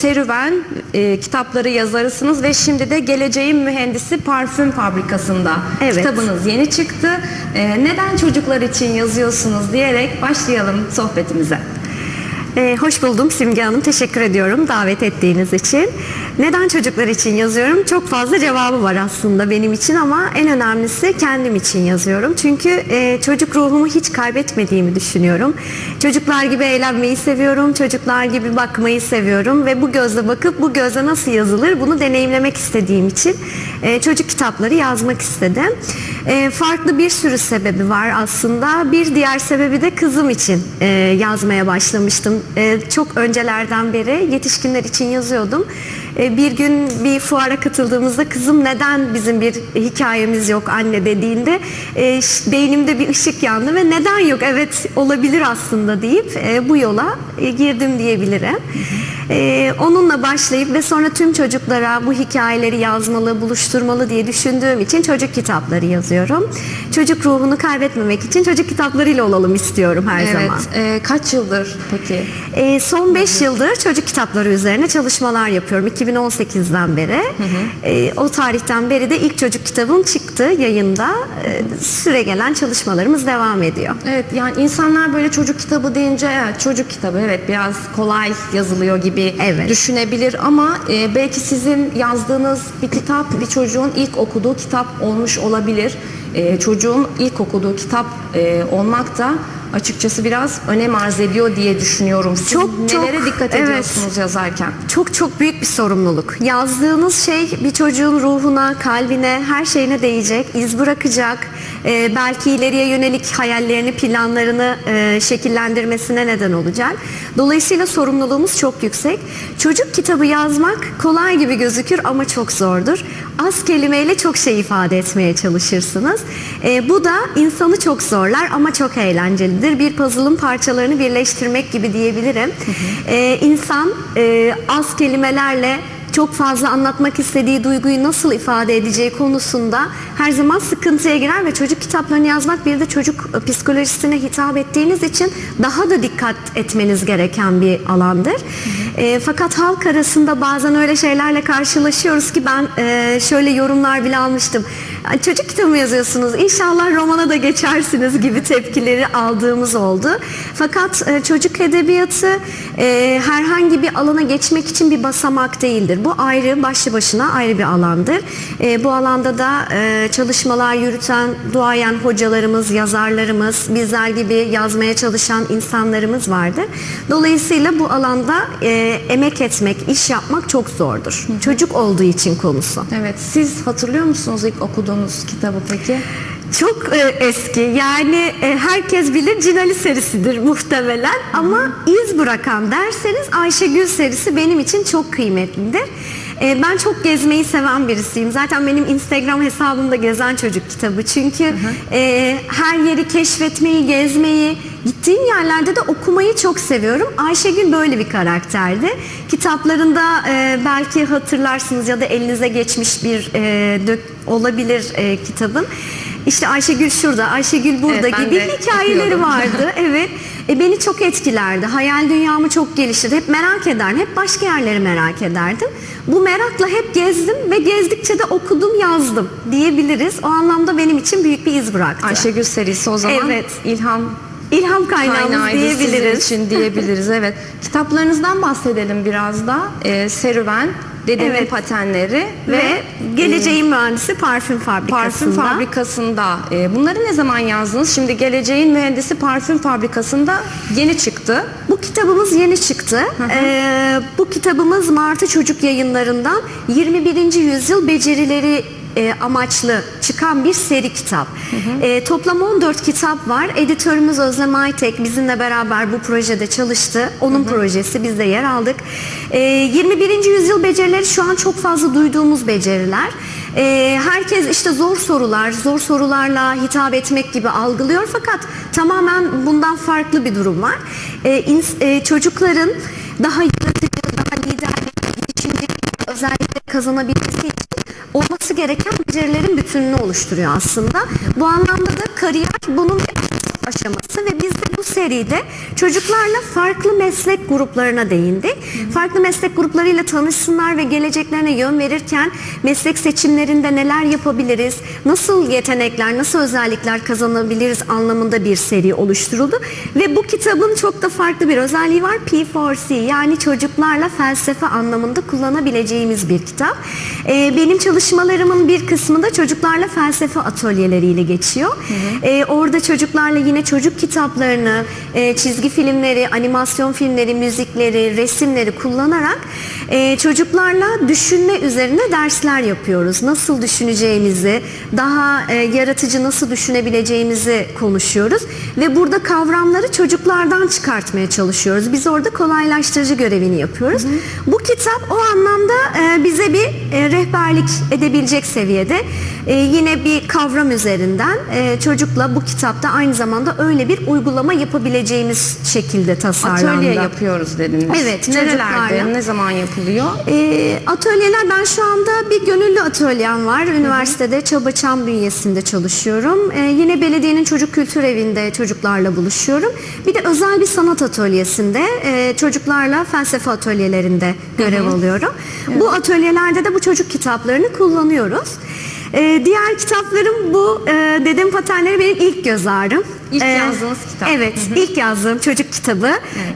Serüven e, kitapları yazarısınız ve şimdi de Geleceğin Mühendisi Parfüm Fabrikası'nda Evet. kitabınız yeni çıktı. E, neden çocuklar için yazıyorsunuz diyerek başlayalım sohbetimize. Ee, hoş buldum Simge Hanım. Teşekkür ediyorum davet ettiğiniz için. Neden çocuklar için yazıyorum? Çok fazla cevabı var aslında benim için ama en önemlisi kendim için yazıyorum. Çünkü e, çocuk ruhumu hiç kaybetmediğimi düşünüyorum. Çocuklar gibi eğlenmeyi seviyorum. Çocuklar gibi bakmayı seviyorum ve bu gözle bakıp bu gözle nasıl yazılır bunu deneyimlemek istediğim için e, çocuk kitapları yazmak istedim. E, farklı bir sürü sebebi var aslında. Bir diğer sebebi de kızım için e, yazmaya başlamıştım. E, çok öncelerden beri yetişkinler için yazıyordum. E, bir gün bir fuara katıldığımızda kızım neden bizim bir hikayemiz yok anne dediğinde e, beynimde bir ışık yandı ve neden yok evet olabilir aslında deyip bu yola girdim diyebilirim. E, onunla başlayıp ve sonra tüm çocuklara bu hikayeleri yazmalı, buluşturmalı diye düşündüğüm için çocuk kitapları yazıyorum. Çocuk ruhunu kaybetmemek için çocuk kitaplarıyla olalım istiyorum her evet. zaman. e, kaç yıldır peki? E, son 5 yıldır çocuk kitapları üzerine çalışmalar yapıyorum. 2018'den beri. E, o tarihten beri de ilk çocuk kitabım çıktı yayında. E, süre gelen çalışmalarımız devam ediyor. Evet yani insanlar böyle çocuk kitabı deyince evet, çocuk kitabı evet biraz kolay yazılıyor gibi Evet. düşünebilir ama e, belki sizin yazdığınız bir kitap bir çocuğun ilk okuduğu kitap olmuş olabilir. E, çocuğun ilk okuduğu kitap e, olmak da açıkçası biraz önem arz ediyor diye düşünüyorum. Siz Çok, çok, nelere dikkat evet. ediyorsunuz yazarken? Çok çok büyük bir sorumluluk. Yazdığınız şey bir çocuğun ruhuna, kalbine, her şeyine değecek, iz bırakacak. Ee, belki ileriye yönelik hayallerini, planlarını e, şekillendirmesine neden olacak. Dolayısıyla sorumluluğumuz çok yüksek. Çocuk kitabı yazmak kolay gibi gözükür ama çok zordur. Az kelimeyle çok şey ifade etmeye çalışırsınız. Ee, bu da insanı çok zorlar ama çok eğlencelidir. Bir puzzle'ın parçalarını birleştirmek gibi diyebilirim. Ee, insan e, az kelimelerle çok fazla anlatmak istediği duyguyu nasıl ifade edeceği konusunda her zaman sıkıntıya girer ve çocuk kitaplarını yazmak bir de çocuk psikolojisine hitap ettiğiniz için daha da dikkat etmeniz gereken bir alandır. E, fakat halk arasında bazen öyle şeylerle karşılaşıyoruz ki ben e, şöyle yorumlar bile almıştım. "Ay, Çocuk kitabı mı yazıyorsunuz? İnşallah romana da geçersiniz gibi tepkileri aldığımız oldu. Fakat e, çocuk edebiyatı e, herhangi bir alana geçmek için bir basamak değildir. Bu ayrı, başlı başına ayrı bir alandır. E, bu alanda da e, çalışmalar yürüten duayen hocalarımız, yazarlarımız, bizler gibi yazmaya çalışan insanlarımız vardır. Dolayısıyla bu alanda e, emek etmek, iş yapmak çok zordur. Çocuk olduğu için konusu. Evet siz hatırlıyor musunuz ilk okuduğunuz kitabı peki? Çok e, eski yani e, herkes bilir Cinali serisidir muhtemelen ama iz bırakan derseniz Ayşegül serisi benim için çok kıymetlidir. E, ben çok gezmeyi seven birisiyim. Zaten benim Instagram hesabımda gezen çocuk kitabı. Çünkü e, her yeri keşfetmeyi, gezmeyi, gittiğim yerlerde de okumayı çok seviyorum. Ayşegül böyle bir karakterdi. Kitaplarında e, belki hatırlarsınız ya da elinize geçmiş bir e, dök- olabilir e, kitabın. İşte Ayşegül şurada, Ayşegül burada Evet, gibi hikayeleri vardı. Evet. E, beni çok etkilerdi. Hayal dünyamı çok geliştirdi. Hep merak ederdim. Hep başka yerleri merak ederdim. Bu merakla hep gezdim ve gezdikçe de okudum, yazdım diyebiliriz. O anlamda benim için büyük bir iz bıraktı. Ayşegül serisi o zaman Evet. ilham İlham kaynağımız kaynağıydı diyebiliriz. sizin için diyebiliriz. Evet. Kitaplarınızdan bahsedelim biraz da. Ee, Serüven, Dedemin Evet. Patenleri ve, Ve geleceğin mühendisi parfüm fabrikasında. Parfüm Fabrikası'nda. Ee, bunları ne zaman yazdınız? Şimdi Geleceğin Mühendisi Parfüm Fabrikası'nda yeni çıktı. Bu kitabımız yeni çıktı. Ee, bu kitabımız Martı Çocuk Yayınları'ndan 21. yüzyıl becerileri e, amaçlı çıkan bir seri kitap. E, toplam 14 kitap var. Editörümüz Özlem Aytek bizimle beraber bu projede çalıştı. Onun projesi biz de yer aldık. E, 21. yüzyıl becerileri şu an çok fazla duyduğumuz beceriler. E, herkes işte zor sorular, zor sorularla hitap etmek gibi algılıyor fakat tamamen bundan farklı bir durum var. E, ins- e, çocukların daha yaratıcı, daha liderlik, girişimcilik özellikleri kazanabilmesi için olması gereken becerilerin bütününü oluşturuyor aslında. Bu anlamda da kariyer bunun bir aşaması ve biz de bu seride çocuklarla farklı meslek gruplarına değindik. Farklı meslek gruplarıyla tanışsınlar ve geleceklerine yön verirken meslek seçimlerinde neler yapabiliriz, nasıl yetenekler, nasıl özellikler kazanabiliriz anlamında bir seri oluşturuldu. Ve bu kitabın çok da farklı bir özelliği var. P4C yani çocuklarla felsefe anlamında kullanabileceğimiz bir kitap. Ee, benim çalışmalarımın bir kısmı da çocuklarla felsefe atölyeleriyle geçiyor. Ee, orada çocuklarla yine çocuk kitaplarını, e, çizgi filmleri, animasyon filmleri, müzikleri, resimleri kullanarak e, çocuklarla düşünme üzerine dersler yapıyoruz. Nasıl düşüneceğimizi, daha e, yaratıcı nasıl düşünebileceğimizi konuşuyoruz ve burada kavramları çocuklardan çıkartmaya çalışıyoruz. Biz orada kolaylaştırıcı görevini yapıyoruz. Bu kitap o anlamda e, bize bir e, rehberlik edebilecek seviyede e, yine bir kavram üzerinden e, çocukla bu kitapta aynı zamanda öyle bir uygulama yapabileceğimiz şekilde tasarlandı. Atölye yapıyoruz dediniz. Evet, Nerelerde, çocuklarla. ne zaman yapılıyor? E, atölyeler ben şu anda bir gönüllü atölyem var. Üniversitede Çabaçam bünyesinde çalışıyorum. E, yine belediyenin çocuk kültür evinde çocuklarla buluşuyorum. Bir de özel bir sanat atölyesinde e, çocuklarla felsefe atölyelerinde görev alıyorum. Bu atölyelerde de bu çocuk kitaplarını kullanıyoruz. E, diğer kitaplarım bu e, Dedem Patenleri benim ilk göz ağrım. İlk E, yazdığınız kitap. Evet, ilk yazdığım çocuk kitabı.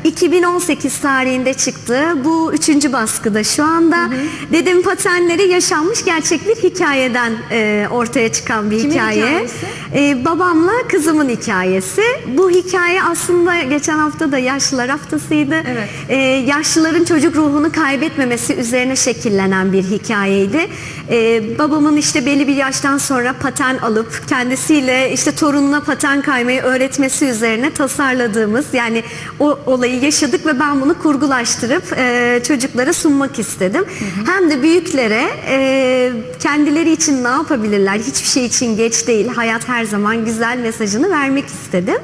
2018 tarihinde çıktı. Bu üçüncü baskıda şu anda. Dedem Patenleri yaşanmış gerçek bir hikayeden e, ortaya çıkan bir Kimin hikaye. hikayesi? E, babamla kızımın hikayesi. Bu hikaye aslında geçen hafta da yaşlılar haftasıydı. Evet. E, yaşlıların çocuk ruhunu kaybetmemesi üzerine şekillenen bir hikayeydi. E, babamın işte belli bir yaştan sonra paten alıp kendisiyle işte torununa paten kaymayı öğretmesi üzerine tasarladığımız yani o olayı yaşadık ve ben bunu kurgulaştırıp e, çocuklara sunmak istedim. Hem de büyüklere e, kendileri için ne yapabilirler? Hiçbir şey için geç değil. Hayat her zaman güzel mesajını vermek istedim.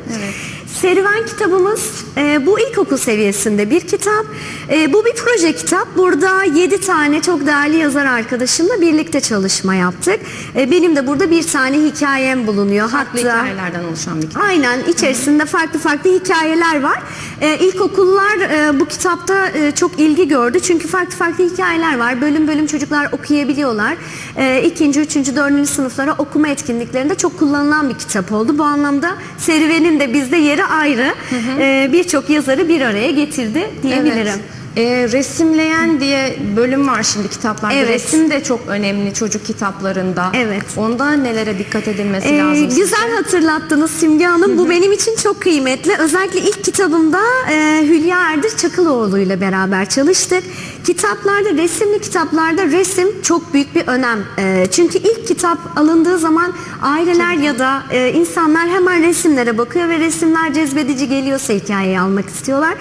Serüven kitabımız e, bu ilkokul seviyesinde bir kitap. E, bu bir proje kitap. Burada 7 tane çok değerli yazar arkadaşımla birlikte çalışma yaptık. E, benim de burada bir tane hikayem bulunuyor. Farklı Hatta hikayelerden oluşan bir kitap. Aynen içerisinde farklı farklı hikayeler var. Ee, ilkokullar e, bu kitapta e, çok ilgi gördü çünkü farklı farklı hikayeler var. Bölüm bölüm çocuklar okuyabiliyorlar. Ee, ikinci, üçüncü, dördüncü sınıflara okuma etkinliklerinde çok kullanılan bir kitap oldu. Bu anlamda serüvenin de bizde yeri ayrı. Ee, Birçok yazarı bir araya getirdi diyebilirim. Evet. Ee, resimleyen diye bölüm var şimdi kitaplarda. Evet. Resim de çok önemli çocuk kitaplarında. Evet. Onda nelere dikkat edilmesi Ee, lazım? güzel hatırlattınız Simge Hanım. Bu benim için çok kıymetli. Özellikle ilk kitabımda e, Hülya Erdir Çakıloğlu ile beraber çalıştık. Kitaplarda, resimli kitaplarda resim çok büyük bir önem. E, çünkü ilk kitap alındığı zaman aileler ya da e, insanlar hemen resimlere bakıyor ve resimler cezbedici geliyorsa hikayeyi almak istiyorlar.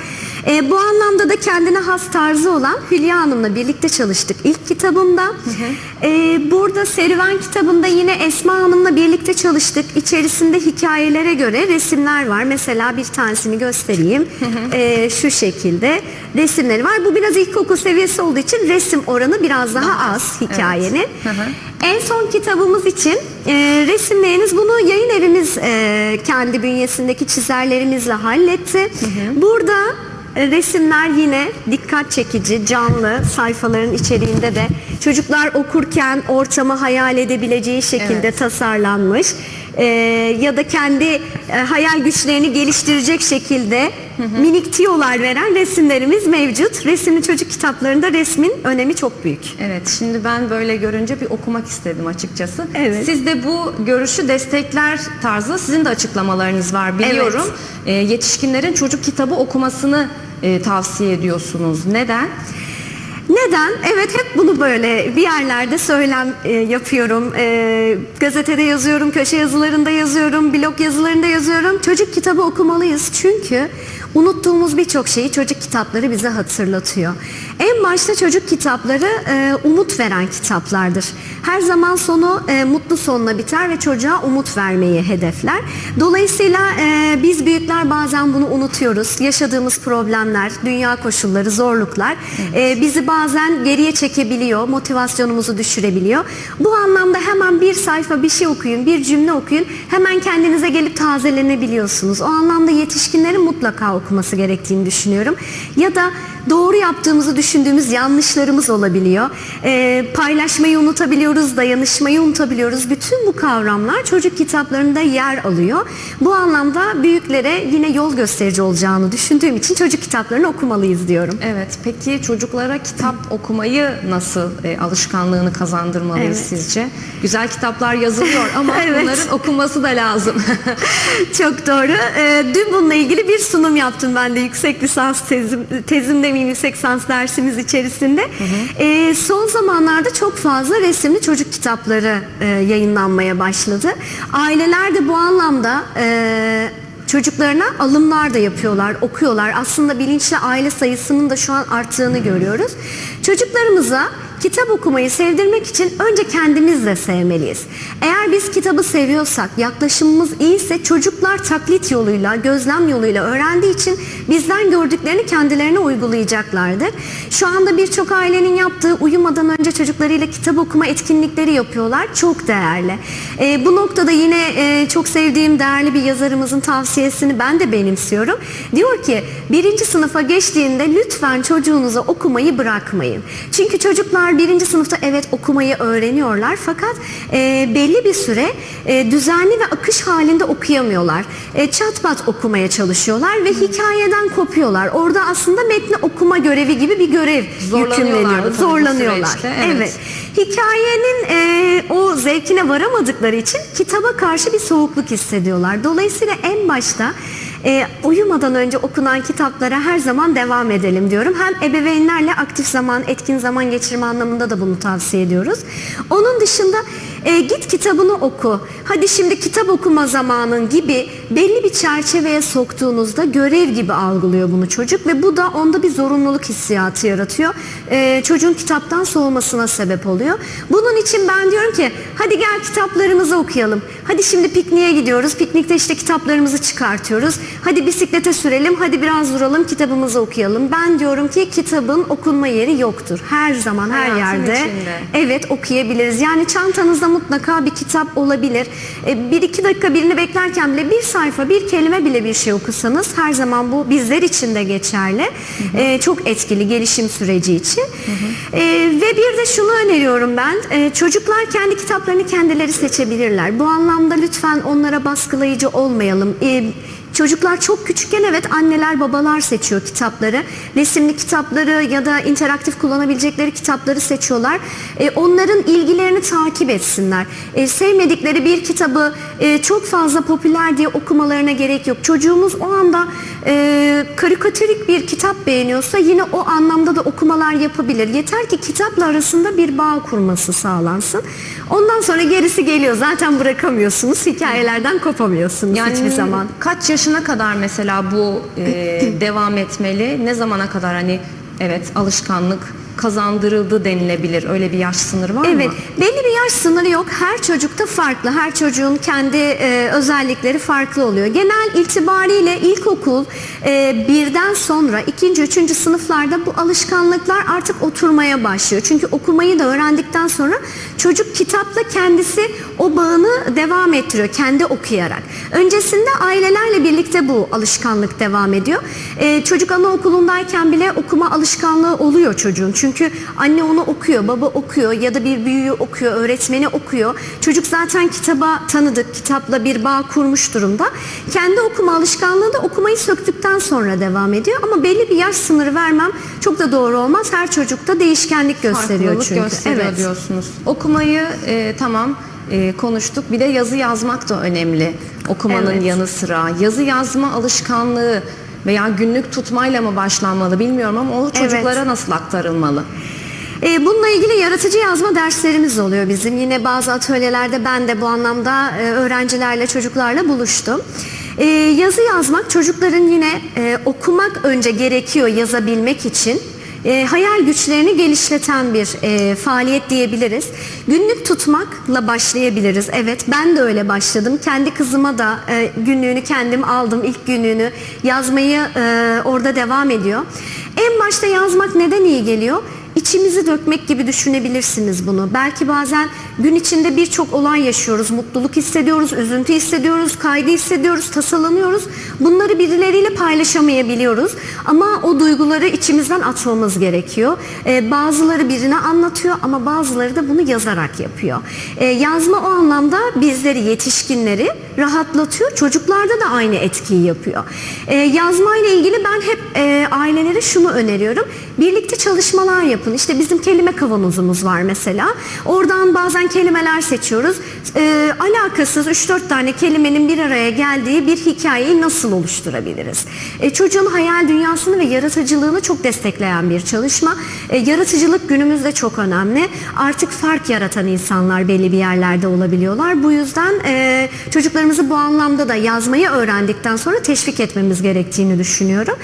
E, bu anlamda da kendine has tarzı olan Hülya Hanım'la birlikte çalıştık ilk kitabımda. E, burada Serüven kitabında yine Esma Hanım'la birlikte çalıştık. İçerisinde hikayelere göre resimler var. Mesela bir tanesini göstereyim. E, şu şekilde resimleri var. Bu biraz ilkokul seviyesi olduğu için resim oranı biraz daha az hikayenin. Hı hı. En son kitabımız için e, resimleyiniz bunu yayın evimiz e, kendi bünyesindeki çizerlerimizle halletti. Burada e, resimler yine dikkat çekici, canlı sayfaların içeriğinde de çocuklar okurken ortamı hayal edebileceği şekilde Evet. tasarlanmış. E, ya da kendi e, hayal güçlerini geliştirecek şekilde minik tiyolar veren resimlerimiz mevcut. Resimli çocuk kitaplarında resmin önemi çok büyük. Evet, şimdi ben böyle görünce bir okumak istedim açıkçası. Evet. Siz de bu görüşü destekler tarzı sizin de açıklamalarınız var biliyorum. Ee, yetişkinlerin çocuk kitabı okumasını e, tavsiye ediyorsunuz. Neden? Neden? Evet hep bunu böyle bir yerlerde söylem e, yapıyorum. E, gazetede yazıyorum, köşe yazılarında yazıyorum, blog yazılarında yazıyorum. Çocuk kitabı okumalıyız çünkü unuttuğumuz birçok şeyi çocuk kitapları bize hatırlatıyor. En başta çocuk kitapları e, umut veren kitaplardır. Her zaman sonu e, mutlu sonla biter ve çocuğa umut vermeyi hedefler. Dolayısıyla e, biz büyükler bazen bunu unutuyoruz. Yaşadığımız problemler, dünya koşulları, zorluklar e, bizi bazen geriye çekebiliyor, motivasyonumuzu düşürebiliyor. Bu anlamda hemen bir sayfa bir şey okuyun, bir cümle okuyun. Hemen kendinize gelip tazelenebiliyorsunuz. O anlamda yetişkinlerin mutlaka okuması gerektiğini düşünüyorum. Ya da doğru yaptığımızı düşündüğümüz yanlışlarımız olabiliyor. Ee, paylaşmayı unutabiliyoruz, dayanışmayı unutabiliyoruz. Bütün bu kavramlar çocuk kitaplarında yer alıyor. Bu anlamda büyüklere yine yol gösterici olacağını düşündüğüm için çocuk kitaplarını okumalıyız diyorum. Evet. Peki çocuklara kitap okumayı nasıl e, alışkanlığını kazandırmalıyız Evet. sizce? Güzel kitaplar yazılıyor ama Evet. bunların okunması da lazım. Çok doğru. Ee, dün bununla ilgili bir sunum yaptım ben de yüksek lisans tezim, tezim demeyeyim yüksek lisans dersimiz içerisinde. Ee, son zamanlarda çok fazla resimli çocuk kitapları e, yayınlanmaya başladı. Aileler de bu anlamda e, çocuklarına alımlar da yapıyorlar, okuyorlar. Aslında bilinçli aile sayısının da şu an arttığını görüyoruz. Çocuklarımıza kitap okumayı sevdirmek için önce kendimiz de sevmeliyiz. Eğer biz kitabı seviyorsak, yaklaşımımız iyiyse çocuklar taklit yoluyla, gözlem yoluyla öğrendiği için bizden gördüklerini kendilerine uygulayacaklardır. Şu anda birçok ailenin yaptığı uyumadan önce çocuklarıyla kitap okuma etkinlikleri yapıyorlar. Çok değerli. Ee, bu noktada yine e, çok sevdiğim değerli bir yazarımızın tavsiyesini ben de benimsiyorum. Diyor ki birinci sınıfa geçtiğinde lütfen çocuğunuza okumayı bırakmayın. Çünkü çocuklar birinci sınıfta evet okumayı öğreniyorlar fakat e, belli bir süre e, düzenli ve akış halinde okuyamıyorlar. E, çat pat okumaya çalışıyorlar ve hikayeden kopuyorlar. Orada aslında metni okuma görevi gibi bir görev yükümleniyor. Zorlanıyorlar. süreçte, evet. evet. Hikayenin e, o zevkine varamadıkları için kitaba karşı bir soğukluk hissediyorlar. Dolayısıyla en başta e, uyumadan önce okunan kitaplara her zaman devam edelim diyorum. Hem ebeveynlerle aktif zaman, etkin zaman geçirme anlamında da bunu tavsiye ediyoruz. Onun dışında e, git kitabını oku. Hadi şimdi kitap okuma zamanın gibi belli bir çerçeveye soktuğunuzda görev gibi algılıyor bunu çocuk ve bu da onda bir zorunluluk hissiyatı yaratıyor. E, çocuğun kitaptan soğumasına sebep oluyor. Bunun için ben diyorum ki hadi gel kitaplarımızı okuyalım. Hadi şimdi pikniğe gidiyoruz. Piknikte işte kitaplarımızı çıkartıyoruz. Hadi bisiklete sürelim. Hadi biraz duralım kitabımızı okuyalım. Ben diyorum ki kitabın okunma yeri yoktur. Her zaman her Hayatın yerde. içinde. Evet okuyabiliriz. Yani çantanızda mutlaka bir kitap olabilir. E, bir iki dakika birini beklerken bile bir sayfa, bir kelime bile bir şey okusanız her zaman bu bizler için de geçerli. E, çok etkili gelişim süreci için. E, ve bir de şunu öneriyorum ben. E, çocuklar kendi kitaplarını kendileri seçebilirler. Bu anlamda lütfen onlara baskılayıcı olmayalım. E, Çocuklar çok küçükken evet anneler babalar seçiyor kitapları. Resimli kitapları ya da interaktif kullanabilecekleri kitapları seçiyorlar. E, onların ilgilerini takip etsinler. E, sevmedikleri bir kitabı e, çok fazla popüler diye okumalarına gerek yok. Çocuğumuz o anda e, karikatürik bir kitap beğeniyorsa yine o anlamda da okumalar yapabilir. Yeter ki kitapla arasında bir bağ kurması sağlansın. Ondan sonra gerisi geliyor. Zaten bırakamıyorsunuz. Hikayelerden kopamıyorsunuz hiçbir zaman. Kaç yaşına kadar mesela bu e, devam etmeli? Ne zamana kadar hani evet alışkanlık kazandırıldı denilebilir? Öyle bir yaş sınırı var Evet, mı? belli bir yaş sınırı yok. Her çocukta farklı. Her çocuğun kendi e, özellikleri farklı oluyor. Genel itibariyle ilkokul e, birden sonra ikinci, üçüncü sınıflarda bu alışkanlıklar artık oturmaya başlıyor. Çünkü okumayı da öğrendikten sonra çocuk kitapla kendisi o bağını devam ettiriyor. Kendi okuyarak. Öncesinde ailelerle birlikte bu alışkanlık devam ediyor. E, çocuk anaokulundayken bile okuma alışkanlığı oluyor çocuğun. Çünkü anne onu okuyor, baba okuyor ya da bir büyüğü okuyor, öğretmeni okuyor. Çocuk zaten kitaba tanıdık, kitapla bir bağ kurmuş durumda. Kendi okuma alışkanlığı da okumayı söktükten sonra devam ediyor. Ama belli bir yaş sınırı vermem çok da doğru olmaz. Her çocukta değişkenlik gösteriyor Farklılık çünkü. gösteriyor evet. diyorsunuz. Okumayı e, tamam e, konuştuk. Bir de yazı yazmak da önemli. Okumanın Evet. yanı sıra. Yazı yazma alışkanlığı veya günlük tutmayla mı başlanmalı bilmiyorum ama o çocuklara nasıl aktarılmalı? E, bununla ilgili yaratıcı yazma derslerimiz oluyor bizim. Yine bazı atölyelerde ben de bu anlamda e, öğrencilerle, çocuklarla buluştum. E, yazı yazmak çocukların yine e, okumak önce gerekiyor yazabilmek için. E, hayal güçlerini geliştirten bir e, faaliyet diyebiliriz. Günlük tutmakla başlayabiliriz. Evet ben de öyle başladım. Kendi kızıma da e, günlüğünü kendim aldım. ilk günlüğünü yazmayı e, orada devam ediyor. En başta yazmak neden iyi geliyor? İçimizi dökmek gibi düşünebilirsiniz bunu. Belki bazen gün içinde birçok olay yaşıyoruz. Mutluluk hissediyoruz, üzüntü hissediyoruz, kaygı hissediyoruz, tasalanıyoruz. Bunları birileriyle paylaşamayabiliyoruz. Ama o duyguları içimizden atmamız gerekiyor. Ee, bazıları birine anlatıyor ama bazıları da bunu yazarak yapıyor. Ee, yazma o anlamda bizleri, yetişkinleri rahatlatıyor. Çocuklarda da aynı etkiyi yapıyor. Ee, yazma ile ilgili ben hep e, ailelere şunu öneriyorum. Birlikte çalışmalar yapın. İşte bizim kelime kavanozumuz var mesela. Oradan bazen kelimeler seçiyoruz. Ee, alakasız 3-4 tane kelimenin bir araya geldiği bir hikayeyi nasıl oluşturabiliriz? Ee, çocuğun hayal dünyasını ve yaratıcılığını çok destekleyen bir çalışma. Ee, yaratıcılık günümüzde çok önemli. Artık fark yaratan insanlar belli bir yerlerde olabiliyorlar. Bu yüzden e, çocuklarımızı bu anlamda da yazmayı öğrendikten sonra teşvik etmemiz gerektiğini düşünüyorum.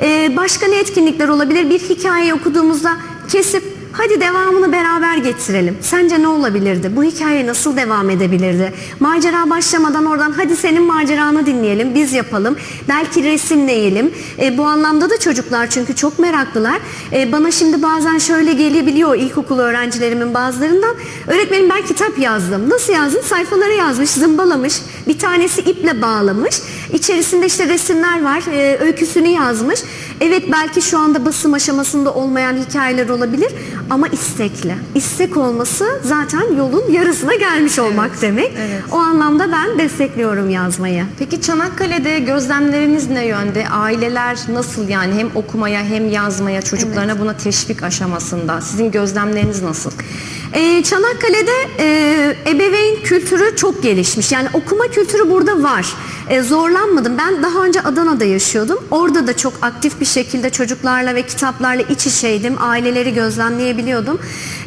Ee, başka ne etkinlikler olabilir? Bir hikaye okuduğumuzda kesip hadi devamını beraber getirelim. Sence ne olabilirdi? Bu hikaye nasıl devam edebilirdi? Macera başlamadan oradan hadi senin maceranı dinleyelim, biz yapalım. Belki resimleyelim. E, bu anlamda da çocuklar çünkü çok meraklılar. E, bana şimdi bazen şöyle gelebiliyor ilkokul öğrencilerimin bazılarından. Öğretmenim ben kitap yazdım. Nasıl yazdın? Sayfalara yazmış, zımbalamış. Bir tanesi iple bağlamış. İçerisinde işte resimler var. E, öyküsünü yazmış. Evet belki şu anda basım aşamasında olmayan hikayeler olabilir ama istekli. İstek olması zaten yolun yarısına gelmiş olmak demek. evet. O anlamda ben destekliyorum yazmayı. Peki Çanakkale'de gözlemleriniz ne yönde? Aileler nasıl yani hem okumaya hem yazmaya çocuklarına buna teşvik aşamasında? Sizin gözlemleriniz nasıl? Ee, Çanakkale'de e, ebeveyn kültürü çok gelişmiş. Yani okuma kültürü burada var. E, zorlanmadım. Ben daha önce Adana'da yaşıyordum. Orada da çok aktif bir şekilde çocuklarla ve kitaplarla iç içeydim. Aileleri gözlemleyebiliyordum.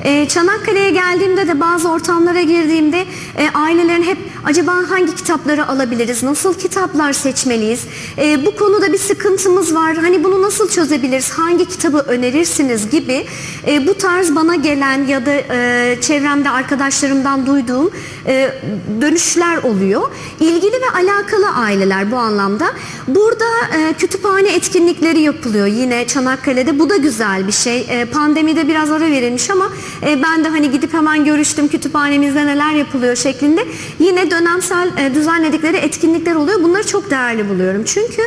E, Çanakkale'ye geldiğimde de bazı ortamlara girdiğimde e, ailelerin hep acaba hangi kitapları alabiliriz? Nasıl kitaplar seçmeliyiz? E, bu konuda bir sıkıntımız var. Hani bunu nasıl çözebiliriz? Hangi kitabı önerirsiniz gibi e, bu tarz bana gelen ya da e, çevremde arkadaşlarımdan duyduğum e, dönüşler oluyor. İlgili ve alakalı aileler bu anlamda. Burada e, kütüphane etkinlikleri yapılıyor yine Çanakkale'de. Bu da güzel bir şey. E, pandemide biraz ara verilmiş ama e, ben de hani gidip hemen görüştüm kütüphanemizde neler yapılıyor şeklinde. Yine dönemsel e, düzenledikleri etkinlikler oluyor. Bunları çok değerli buluyorum. Çünkü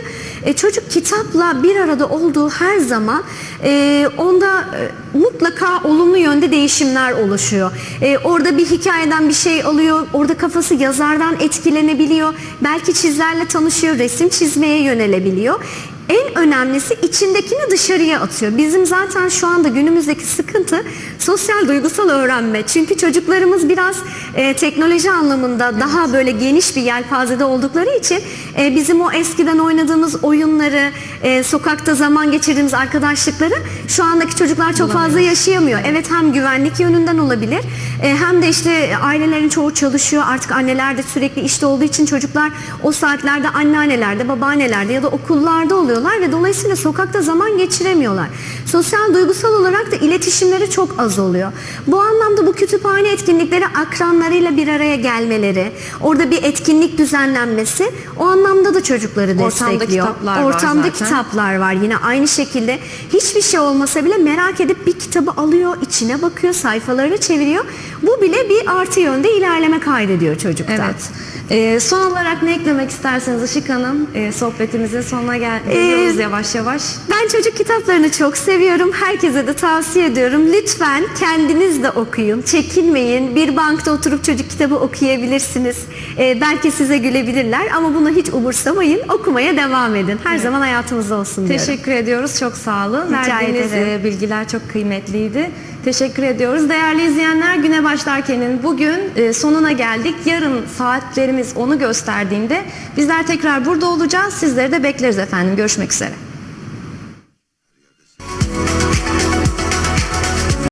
e, çocuk kitapla bir arada olduğu her zaman e, onda e, mutlaka olumlu yönde değişimler oluşuyor. E, orada bir hikayeden bir şey alıyor, orada kafası yazardan etkilenebiliyor. Belki çizlerle tanışıyor, resim çizmeye yönelebiliyor. En önemlisi içindekini dışarıya atıyor. Bizim zaten şu anda günümüzdeki sıkıntı sosyal duygusal öğrenme. Çünkü çocuklarımız biraz e, teknoloji anlamında daha böyle geniş bir yelpazede oldukları için e, bizim o eskiden oynadığımız oyunları, e, sokakta zaman geçirdiğimiz arkadaşlıkları şu andaki çocuklar çok fazla yaşayamıyor. Evet hem güvenlik yönünden olabilir e, hem de işte ailelerin çoğu çalışıyor. Artık anneler de sürekli işte olduğu için çocuklar o saatlerde anneannelerde, babaannelerde ya da okullarda oluyorlar ve dolayısıyla sokakta zaman geçiremiyorlar. Sosyal duygusal olarak da iletişimleri çok az oluyor. Bu anlamda bu kütüphane etkinlikleri akranlarıyla bir araya gelmeleri, orada bir etkinlik düzenlenmesi o anlamda da çocukları Ortamda destekliyor. kitaplar var Ortamda zaten. kitaplar var yine aynı şekilde. Hiçbir şey olmasa bile merak edip bir kitabı alıyor, içine bakıyor, sayfalarını çeviriyor. Bu bile bir artı yönde ilerleme kaydediyor çocukta. Evet. Ee, son olarak ne eklemek isterseniz Işık Hanım? Ee, sohbetimizin sonuna gel geliyoruz Ee, yavaş yavaş. Ben çocuk kitaplarını çok seviyorum. Herkese de tavsiye ediyorum. Lütfen kendiniz de okuyun. Çekinmeyin. Bir bankta oturup çocuk kitabı okuyabilirsiniz. Ee, belki size gülebilirler ama bunu hiç umursamayın. Okumaya devam edin. Her zaman hayatımızda olsun diyorum. Teşekkür ediyoruz. Çok sağ olun. Rica Verdiğiniz ederim. e, bilgiler çok kıymetliydi. Teşekkür ediyoruz. Değerli izleyenler güne başlarkenin bugün e, sonuna geldik. Yarın saatlerimiz onu gösterdiğinde bizler tekrar burada olacağız. Sizleri de bekleriz efendim. Görüşmek üzere.